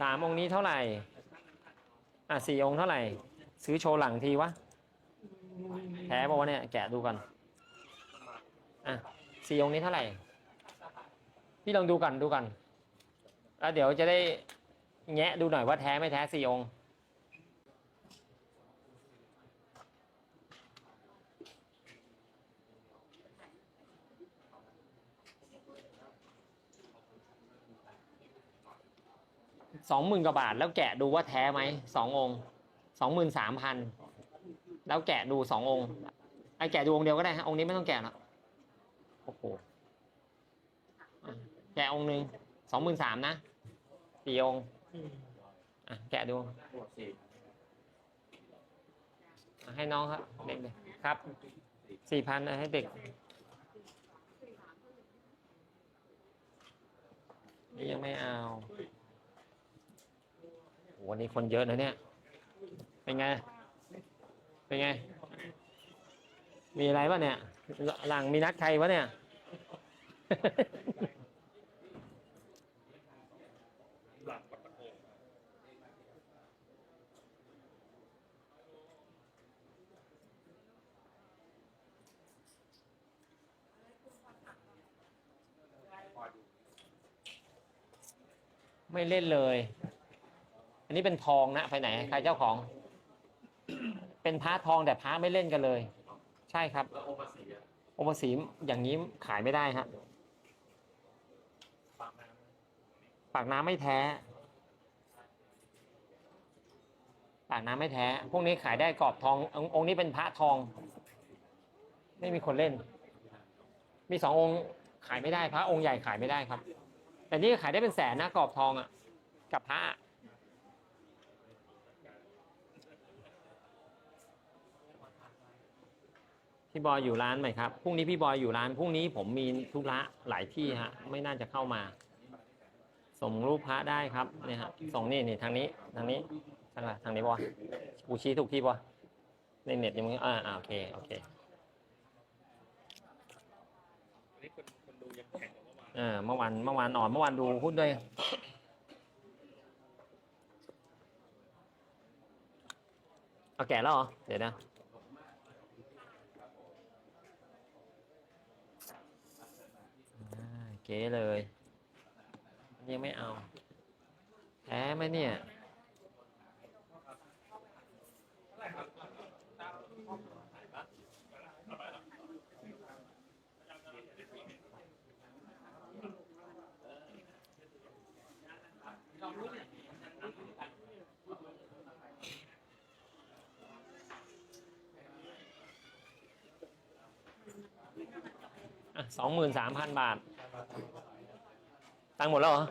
สามองค์นี้เท่าไหร่ อะสี่องค์เท่าไหร่ ซื้อโชว์หลังทีวะแพ้บอกว่าเนี่ยแกะดูก่อนอะสี่องค์นี้เท่าไหร่ พี่ลองดูก่อนดูก่อนแล้วเดี๋ยวจะได้แงะดูหน่อยว่าแท้ไม่แท้สี่องค์ สองหมื่นกว่าบาท แล้วแกะดูว่าแท้ไหมสององค์สองหมื่นสามพันแล้วแกะดูสององค์ไอ้แกะดูองค์เดียวก็ได้ฮะองค์นี้ไม่ต้องแกะหรอกโอ้โหแกะองค์หนึ่งสองหมื่นสามนะสี่องค์อะแกะดูให้น้องครับเด็กเลยครับสี่พันให้เด็กนี่ยังไม่เอา วันนี้คนเยอะนะเนี่ย เป็นไง เป็นไง มีอะไรปะเนี่ย หลังมีนัดใครวะเนี่ย ไม่เล่นเลย อันนี้เป็นทองนะไปไหน ใครเจ้าของ เป็นพระทองแต่พระไม่เล่นกันเลย ใช่ครับแล้วองค์ภาษีอะโอภาษีอย่างนี้ขายไม่ได้ฮะปากน้ปากน้ำไม่แท้ ปากน้ำไม่แท้ พวกนี้ขายได้กรอบทององค์องค์นี้เป็นพระทอง ไม่มีคนเล่น มีสององค์ขายไม่ได้พระองค์ใหญ่ขายไม่ได้ครับ แต่นี่ขายได้เป็นแสนนะกรอบทองอะ กับพระอะ พี่บอยอยู่ร้านไหมครับพรุ่งนี้พี่บอยอยู่ร้านพรุ่งนี้ผมมีธุระหลายที่ฮะ ไม่น่าจะเข้ามา ส่งรูปพระได้ครับเนี่ยฮะส่งนี่นี่ทางนี้ทางนี้ใช่ไหมทางนี้ปะกูชี้ถูกที่ปะในเน็ตยังไม่อ่าอ่าโอเคโอเคอันนี้คนคนดูยังแข่งเมื่อวานเออเมื่อวานเมื่อวานอ่อนเมื่อวานดูหุ้นด้วยเอาแก่แล้วเหรอเดี๋ยวนะอ่า เก๋เลยยังไม่เอาแพ้ไหมเนี่ยสองหมื่นสามพันบาท ตังค์หมดแล้วเหรอ